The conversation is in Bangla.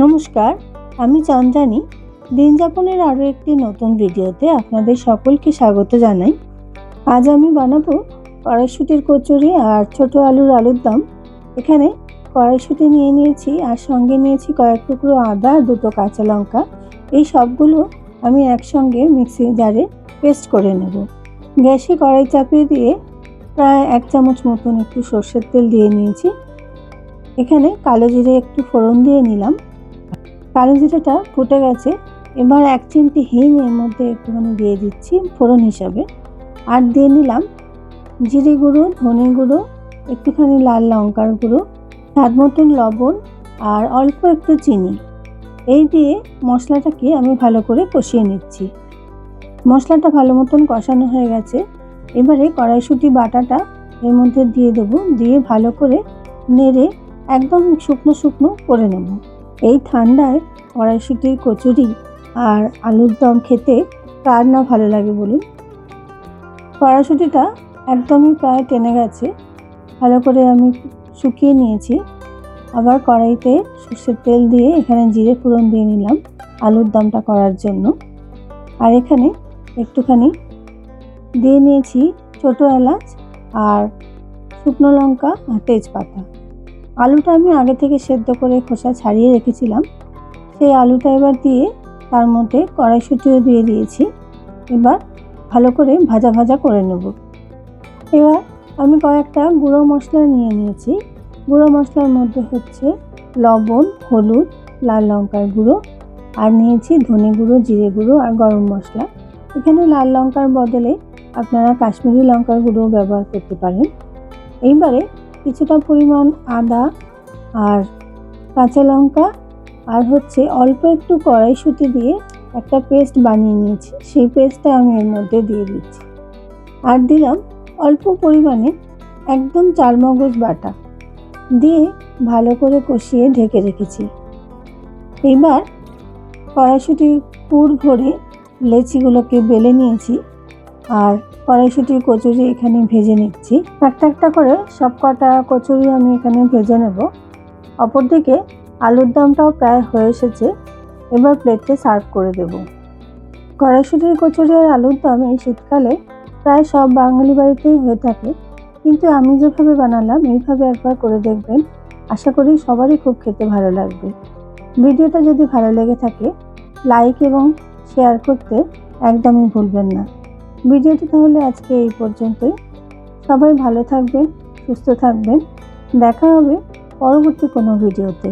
নমস্কার, আমি চন্দ্রানী দিন যাপনের আরও একটি নতুন ভিডিওতে আপনাদের সকলকে স্বাগত জানাই। আজ আমি বানাবো কড়াইশুটির কচুরি আর ছোট আলুর আলুর দম। এখানে কড়াইশুটি নিয়ে নিয়েছি আর সঙ্গে নিয়েছি কয়েক টুকরো আদা আর দুটো কাঁচা লঙ্কা। এই সবগুলো আমি একসঙ্গে মিক্সি জারে পেস্ট করে নেব। গ্যাসে কড়াই চাপিয়ে দিয়ে প্রায় এক চামচ মতন একটু সর্ষের তেল দিয়ে নিয়েছি। এখানে কালো জিরে একটু ফোড়ন দিয়ে নিলাম। কালো জিরাটা ফুটে গেছে। এবার এক চিমটি হিং এর মধ্যে একটুখানি দিয়ে দিচ্ছি ফোড়ন হিসাবে। আর দিয়ে নিলাম জিরে গুঁড়ো, ধনে গুঁড়ো, একটুখানি লাল লঙ্কার গুঁড়ো, স্বাদ মতন লবণ আর অল্প একটু চিনি। এই দিয়ে মশলাটাকে আমি ভালো করে কষিয়ে নিচ্ছি। মশলাটা ভালো মতন কষানো হয়ে গেছে। এবারে কড়াইশুঁটি বাটাটা এর মধ্যে দিয়ে দেবো। দিয়ে ভালো করে নেড়ে একদম শুকনো শুকনো করে নেব। এই ঠান্ডায় কড়াইশুটির কচুরি আর আলুর দম খেতে কার না ভালো লাগে বলুন? কড়াইশুটিটা একদমই প্রায় টেনে গেছে। ভালো করে আমি শুকিয়ে নিয়েছি। আবার কড়াইতে সর্ষের তেল দিয়ে এখানে জিরে ফোড়ন দিয়ে নিলাম আলুর দমটা করার জন্য। আর এখানে একটুখানি দিয়ে নিয়েছি ছোটো এলাচ আর শুকনো লঙ্কা আর তেজপাতা। আলুটা আমি আগে থেকে সেদ্ধ করে খোসা ছাড়িয়ে রেখেছিলাম। সেই আলুটা এবার দিয়ে তার মধ্যে কড়াইশুঁটিও দিয়ে দিয়েছি। এবার ভালো করে ভাজা ভাজা করে নেব। এবার আমি কয়েকটা গুঁড়ো মশলা নিয়ে নিয়েছি। গুঁড়ো মশলার মধ্যে হচ্ছে লবণ, হলুদ, লাল লঙ্কার গুঁড়ো আর নিয়েছি ধনে গুঁড়ো, জিরে গুঁড়ো আর গরম মশলা। এখানে লাল লঙ্কার বদলে আপনারা কাশ্মীরি লঙ্কার গুঁড়ো ব্যবহার করতে পারেন। এইবারে কিছুটা পরিমাণ আদা আর কাঁচা লঙ্কা আর হচ্ছে অল্প একটু কড়াইশুঁটি দিয়ে একটা পেস্ট বানিয়ে নিয়েছি। সেই পেস্টটা আমি এর মধ্যে দিয়ে দিচ্ছি। আর দিলাম অল্প পরিমাণে একদম চারমগজ বাটা দিয়ে ভালো করে কষিয়ে ঢেকে রেখেছি। এবার কড়াইশুঁটির পুর ভরে লেচিগুলোকে বেলে নিয়েছি। আর কড়াইশুটির কচুরি এখানে ভেজে নিচ্ছি। একটা একটা করে সব কটা কচুরি আমি এখানে ভেজে নেব। অপরদিকে আলুর দমটাও প্রায় হয়ে এসেছে। এবার প্লেটে সার্ভ করে দেব। কড়াইশুটির কচুরি আর আলুর দম এই শীতকালে প্রায় সব বাঙালি বাড়িতেই হয়ে থাকে। কিন্তু আমি যেভাবে বানালাম, এইভাবে একবার করে দেখবেন। আশা করি সবারই খুব খেতে ভালো লাগবে। ভিডিওটা যদি ভালো লেগে থাকে, লাইক এবং শেয়ার করতে একদমই ভুলবেন না। ভিডিওটি তাহলে আজকে এই পর্যন্তই। সবাই ভালো থাকবেন, সুস্থ থাকবেন। দেখা হবে পরবর্তী কোনো ভিডিওতে।